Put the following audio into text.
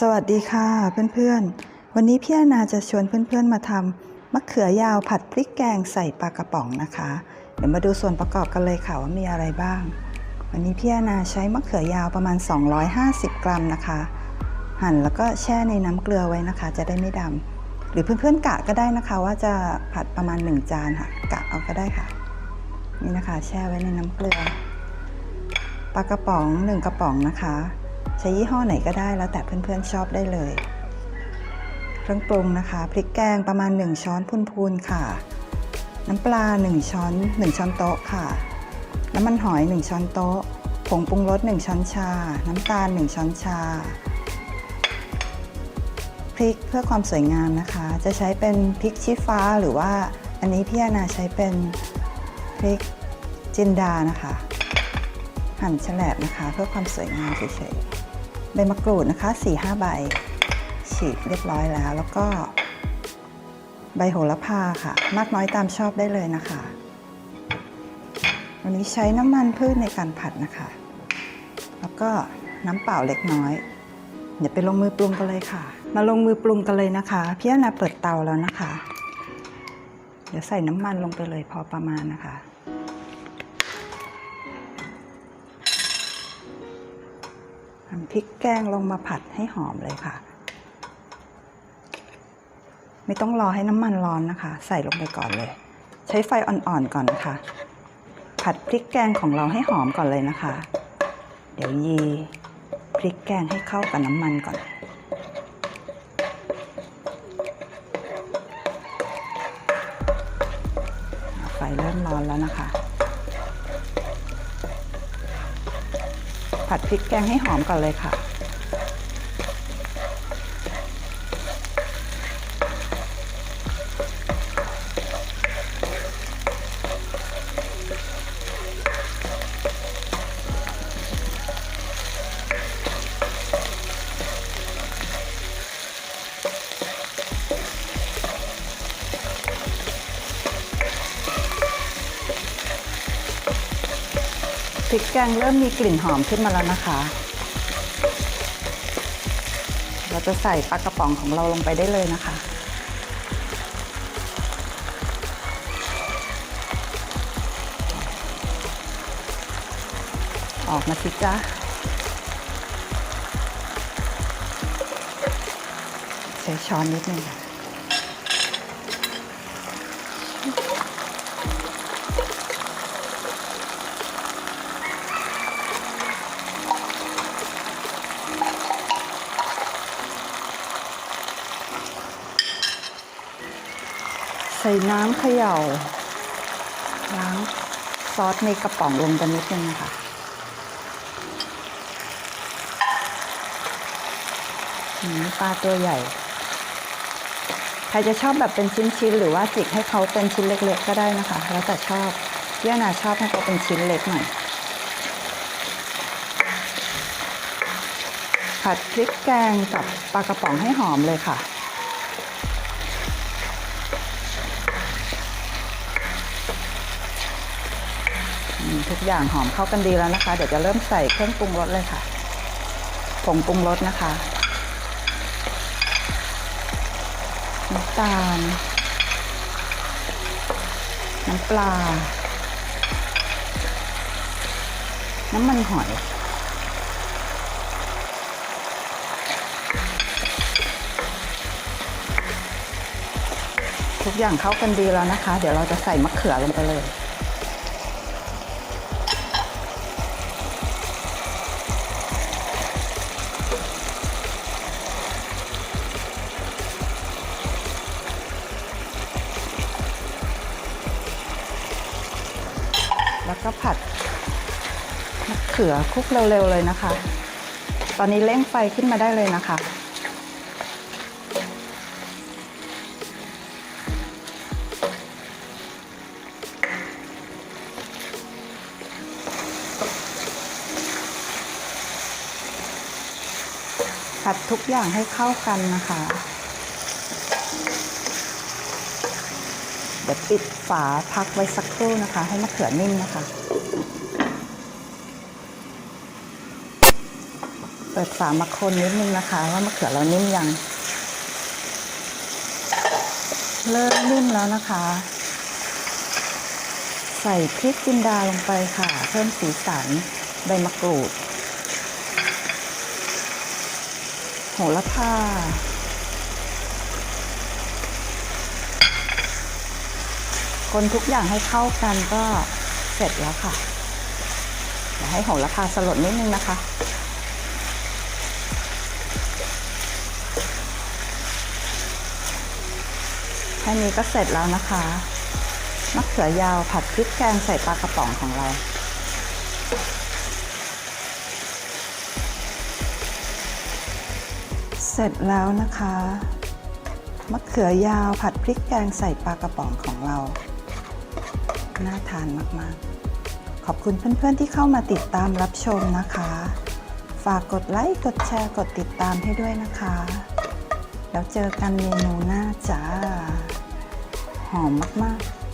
สวัสดีค่ะเพื่อนๆ วันนี้พี่อนาจะชวนเพื่อนๆมาทำมะเขือยาวผัดพริกแกงใส่ปลากระป๋องนะคะ เดี๋ยวมาดูส่วนประกอบกันเลยค่ะว่ามีอะไรบ้าง วันนี้พี่อนาใช้มะเขือยาวประมาณ 250 กรัมนะคะ หั่นแล้วก็แช่ในน้ำเกลือไว้นะคะ จะได้ไม่ดำหรือเพื่อนๆกะก็ได้นะคะ ว่าจะผัดประมาณ 1 จานค่ะกะเอาก็ได้ค่ะ นี่นะคะ แช่ไว้ในน้ำเกลือปลากระป๋อง 1 กระป๋องนะคะ ช้ยี่ห้อไหนก็ได้แล้วแต่เพื่อนๆชอบได้เลย เครื่องปรุงนะคะ พริกแกงประมาณ 1 ช้อนพูนๆค่ะ น้ำปลา 1 ช้อน 1 ช้อนโต๊ะค่ะ น้ำมันหอย 1 ช้อนโต๊ะ ผงปรุงรส 1 ช้อนชา น้ำตาล 1 ช้อนชา พริกเพื่อความสวยงามนะคะ จะใช้เป็นพริกชี้ฟ้าหรือว่าอันนี้พี่อนาใช้เป็นพริกจินดานะคะ หั่นแฉลบนะคะ เพื่อความสวยงามเฉยๆ ใบมะกรูดนะคะ4-5ใบ ฉีกเรียบร้อยแล้ว แล้วก็ ใบโหระพาค่ะ มากน้อยตามชอบได้เลยนะคะ วันนี้ใช้น้ำมันพืชในการผัดนะคะ แล้วก็น้ำเปล่าเล็กน้อย เดี๋ยวไปลงมือปรุงกันเลยค่ะ มาลงมือปรุงกันเลยนะคะ พี่อนาเปิดเตาแล้วนะคะ เดี๋ยวใส่น้ำมันลงไปเลยพอประมาณนะคะ พริกแกงลงมาผัดให้หอมเลยค่ะ ไม่ต้องรอให้น้ำมันร้อนนะคะ ใส่ลงไปก่อนเลย ใช้ไฟอ่อนๆก่อนนะคะ ผัดพริกแกงของเราให้หอมก่อนเลยนะคะ เดี๋ยวยีพริกแกงให้เข้ากับน้ำมันก่อนไฟเริ่มร้อนแล้วนะคะ ผัดพริกแกงให้หอมก่อนเลยค่ะ พริกแกงเริ่มมีกลิ่นหอมขึ้นมาแล้วนะคะ เราจะใส่ปลากระป๋องของเราลงไปได้เลยนะคะออกมาสิจ้าใช้ช้อนนิดนึงค่ะ ส่น้ำเขย่าล้างซอสในกระป๋องลงกันนิดนึงค่ะอืมปลาตัวใหญ่ ใครจะชอบแบบเป็นชิ้นๆ หรือว่าจิกให้เขาเป็นชิ้นเล็กๆ ก็ได้นะคะ แล้วแต่ชอบเยี่ยนาชอบให้เขาเป็นชิ้นเล็กหน่อย ผัดพริกแกงกับปลากระป๋องให้หอมเลยค่ะ ทุกอย่างหอมเข้ากันดีแล้วนะคะ เดี๋ยวจะเริ่มใส่เครื่องปรุงรสเลยค่ะ ผงปรุงรสนะคะน้ำตาล น้ำปลา น้ำมันหอยทุกอย่างเข้ากันดีแล้วนะคะ เดี๋ยวเราจะใส่มะเขือลงไปเลย ก็ผัดมะเขือคลุกเร็วๆเลยนะคะ ตอนนี้เร่งไฟขึ้นมาได้เลยนะคะ ผัดทุกอย่างให้เข้ากันนะคะ เดี๋ยวปิดฝาพักไว้สักครู่นะคะ ให้มะเขือนิ่มนะคะ เปิดฝามาคนนิดนึงนะคะ ว่ามะเขือเรานิ่มยัง เริ่มนิ่มแล้วนะคะ ใส่พริกจินดาลงไปค่ะ เพิ่มสีสันใบมะกรูด โหระพา คนทุกอย่างให้เข้ากันก็เสร็จแล้วค่ะเดี๋ยวให้โหระพาสลดนิดนึงนะคะ แค่นี้ก็เสร็จแล้วนะคะมะเขือยาวผัดพริกแกงใส่ปลากระป๋องของเราเสร็จแล้วนะคะ มะเขือยาวผัดพริกแกงใส่ปลากระป๋องของเรา น่าทานมากๆ ขอบคุณเพื่อนๆที่เข้ามาติดตามรับชมนะคะ ฝากกดไลค์กดแชร์กดติดตามให้ด้วยนะคะ แล้วเจอกันเมนูหน้าจ้า หอมมากๆ